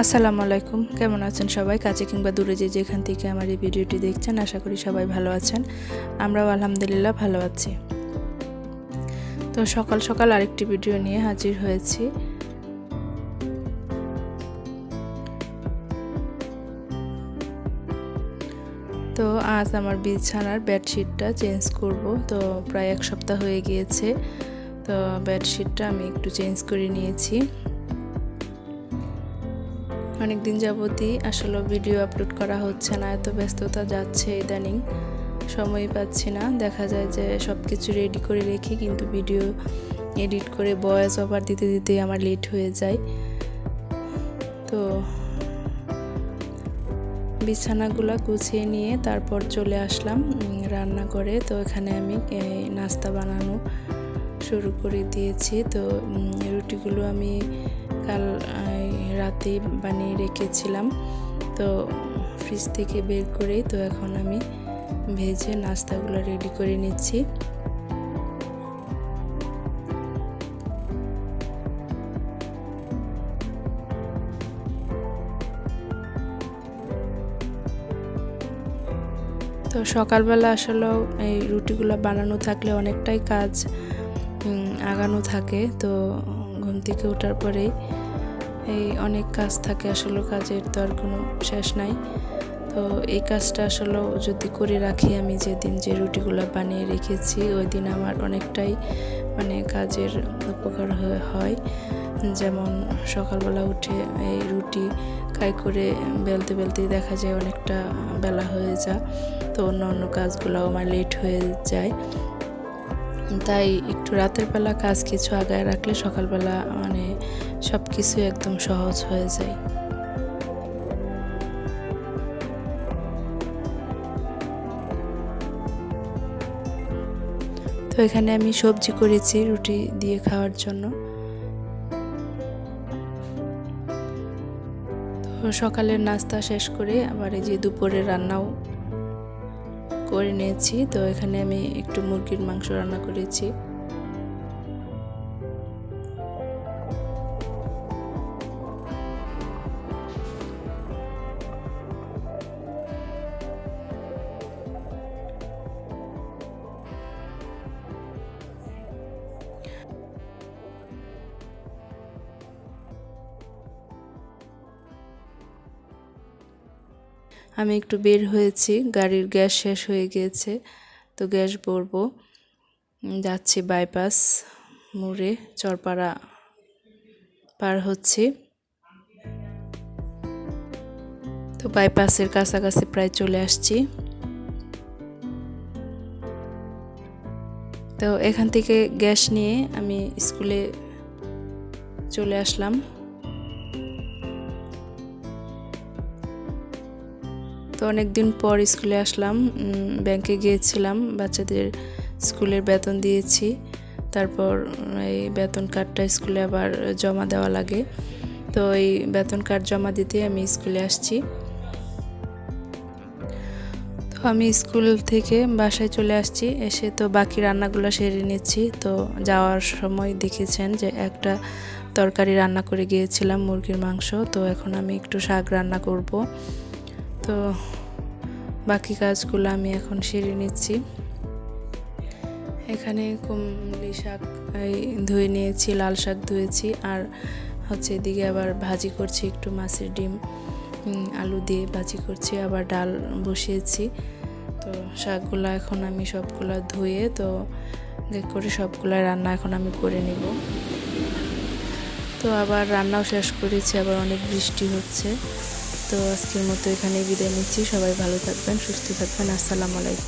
আসসালামু আলাইকুম। কেমন আছেন সবাই? কাছে কিংবা দূরে যে যেখান থেকে আমার এই ভিডিওটি দেখছেন, আশা করি সবাই ভালো আছেন। আমরাও আলহামদুলিল্লাহ ভালো আছি। তো সকাল সকাল আরেকটি ভিডিও নিয়ে হাজির হয়েছি। তো আজ আমার বিছানার বেডশিটটা চেঞ্জ করব। তো প্রায় এক সপ্তাহ হয়ে গিয়েছে। তো বেডশিটটা আমি একটু চেঞ্জ করে নিয়েছি। অনেক দিন যাবতই আসলে ভিডিও আপলোড করা হচ্ছে না, এত ব্যস্ততা যাচ্ছে ইদানিং সময় পাচ্ছি না। দেখা যায় যে সব কিছু রেডি করে রেখে কিন্তু ভিডিও এডিট করে বয়েস ওভার দিতে দিতে আমার লেট হয়ে যায়। তো বিছানাগুলো গুছিয়ে নিয়ে তারপর চলে আসলাম রান্না করে তো এখানে আমি নাস্তা বানানো শুরু করে দিয়েছি। তো রুটিগুলো আমি কাল রাতে বানিয়ে রেখেছিলাম। তো ফ্রিজ থেকে বের করে তো এখন আমি ভেজে নাস্তাগুলো রেডি করে নিচ্ছি। তো সকালবেলা আসলে এই রুটিগুলো বানানো থাকলে অনেকটাই কাজ আগানো থাকে। তো ঘুম থেকে ওঠার পরেই এই অনেক কাজ থাকে আসলে, কাজের তো আর কোনো শেষ নাই। তো এই কাজটা আসলে যদি করে রাখি আমি যেদিন যে রুটিগুলো বানিয়ে রেখেছি ওই দিন আমার অনেকটাই মানে কাজের উপকার হয়। যেমন সকালবেলা উঠে এই রুটি খাই করে বেলতে বেলতে দেখা যায় অনেকটা বেলা হয়ে যায়, তো অন্য অন্য কাজগুলো আমার লেট হয়ে যায়। তাই একটু রাতের বেলা কাজ কিছু আগায় রাখলে সকালবেলা মানে সব কিছু একদম সহজ হয়ে যায়। তো এখানে আমি সবজি করেছি রুটি দিয়ে খাওয়ার জন্য। তো সকালের নাস্তা শেষ করে আবার এই যে দুপুরে রান্নাও করে নিয়েছি। তো এখানে আমি একটু মুরগির মাংস রান্না করেছি। আমি একটু বের হয়েছি, গাড়ির গ্যাস শেষ হয়ে গিয়েছে, তো গ্যাস ভরবো। যাচ্ছি বাইপাস মোড়ে, চরপাড়া পার হচ্ছি। তো বাইপাসের কাছাকাছি প্রায় চলে আসছি। তো এখান থেকে গ্যাস নিয়ে আমি স্কুলে চলে আসলাম। তো অনেক দিন পর স্কুলে আসলাম ব্যাংকে গিয়েছিলাম, বাচ্চাদের স্কুলের বেতন দিয়েছি, তারপর এই বেতন কার্ডটা স্কুলে আবার জমা দেওয়া লাগে, তো এই বেতন কার্ড জমা দিতে আমি স্কুলে আসছি। তো আমি স্কুল থেকে বাসায় চলে আসছি, এসে তো বাকি রান্নাগুলো সেরে নিচ্ছি, তো যাওয়ার সময় দেখেছেন যে একটা তরকারি রান্না করে গিয়েছিলাম, মুরগির মাংস, তো এখন আমি একটু শাক রান্না করব। তো বাকি কাজগুলো আমি এখন সেরে নিচ্ছি। এখানে কুমলি শাক ধুয়ে নিয়েছি, লাল শাক ধুয়েছি, আর হচ্ছে এদিকে আবার ভাজি করছি একটু মাছের ডিম আলু দিয়ে ভাজি করছি, আবার ডাল বসিয়েছি। তো শাকগুলো এখন আমি সবগুলো ধুয়ে, তো করে সবগুলো রান্না এখন আমি করে নিব। তো আবার রান্নাও শেষ করেছি, আবার অনেক বৃষ্টি হচ্ছে। তো আজকের মতো এখানে বিদায় নিচ্ছি। সবাই ভালো থাকবেন সুস্থ থাকবেন। আসসালামু আলাইকুম।